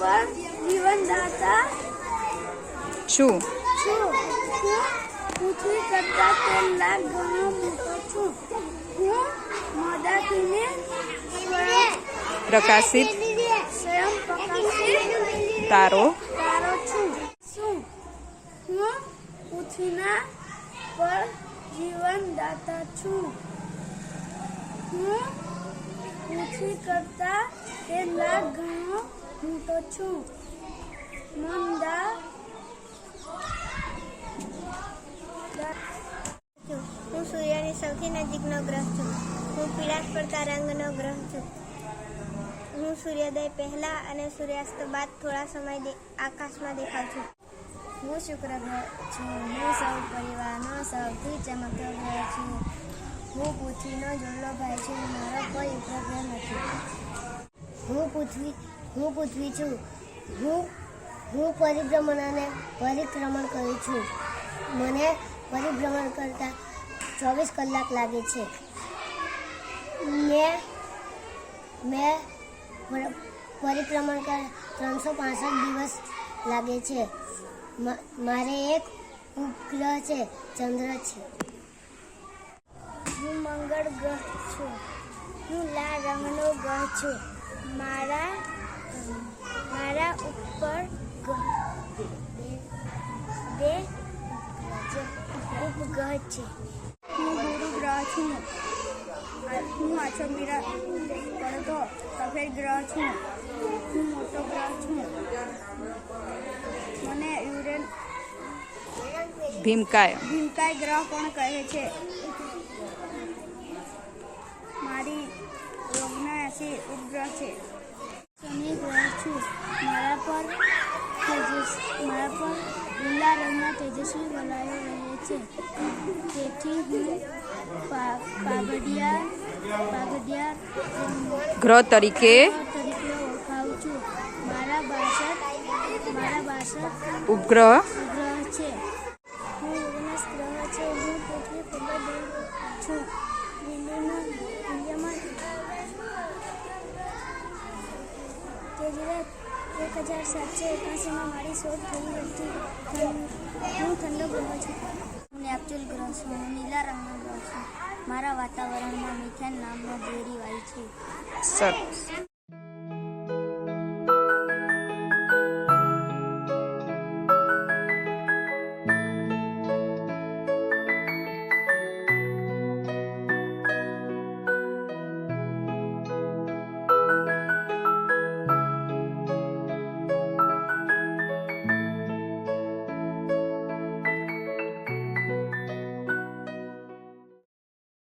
પર જીવનદાતા છું છું. હું પૃથ્વી કરતા તેમના ગણો મોટો છું. હું સ્વયં પ્રકાશિત સ્વયં પ્રકાશિત તારો. તારો છું. શું? હું પૃથ્વીના પર જીવનદાતા છું. હું પૃથ્વી કરતા તેમના લાખ ગણો તો છું. મંદા. હું સૂર્યની સૌથી નજીકનો ગ્રહ છું. હું પીળાશ પડતા રંગનો ગ્રહ છું. હું સૂર્યોદય પહેલા અને સૂર્યાસ્ત બાદ થોડા સમય આકાશમાં દેખાઉં છું. હું શુક્ર ગ્રહ છું. હું સૌ પરિવારનો સૌથી ચમકતો ગ્રહ છું. હું પૃથ્વીનો જોડલો ભાઈ છું. મારો કોઈ ઉપગ્રહ નથી. હું પૃથ્વી હું પૃથ્વી છું. હું હું પરિભ્રમણ અને પરિક્રમણ કરું છું. મને પરિભ્રમણ કરતા ચોવીસ કલાક લાગે છે. મેં મેં પરિક્રમણ કર, ત્રણસો પાસઠ દિવસ લાગે છે. મારે એક ઉપગ્રહ છે, ચંદ્ર છે. હું મંગળ ગ્રહ છું. હું લાલ રંગનો ગ્રહ છું. મારા મારા ઉપર બે ઉપગ્રહ છે. હું ગુરુ ગ્રહ છું. હું આછો મીરા પડતો સફેદ ગ્રહ છું. હું મોટો ગ્રહ છું. મને યુરેન ભીમકાય. ભીમકાય ગ્રહ પણ કહે છે. મારી ઓગણસી ઉપગ્રહ છે. છું. મારા પર તેજસ મારા પર લીલા રંગના તેજસ્વી વલયો રહે છે. તેથી હું પાગડિયા પાગડિયા ગ્રહ તરીકે તરીકે ઓળખાવું છું. મારા બાસઠ મારા બાસઠ ઉપગ્રહ ગ્રહ છે. હું ગ્રહ છે. હું પૃથ્વી પર છું. દિલ્હીમાં ઇન્ડિયામાં તેજરાત એક હજાર સાતસો એકાસીમાં મારી શોધ થઈ હતી. હું ઠંડો ગ્રહ છું. હું નેપચ્યુલ ગ્રહ છું, હું નીલા રંગનો ગ્રહ છું. મારા વાતાવરણમાં મિથેન નામનો ઝેરી વાયુ છે.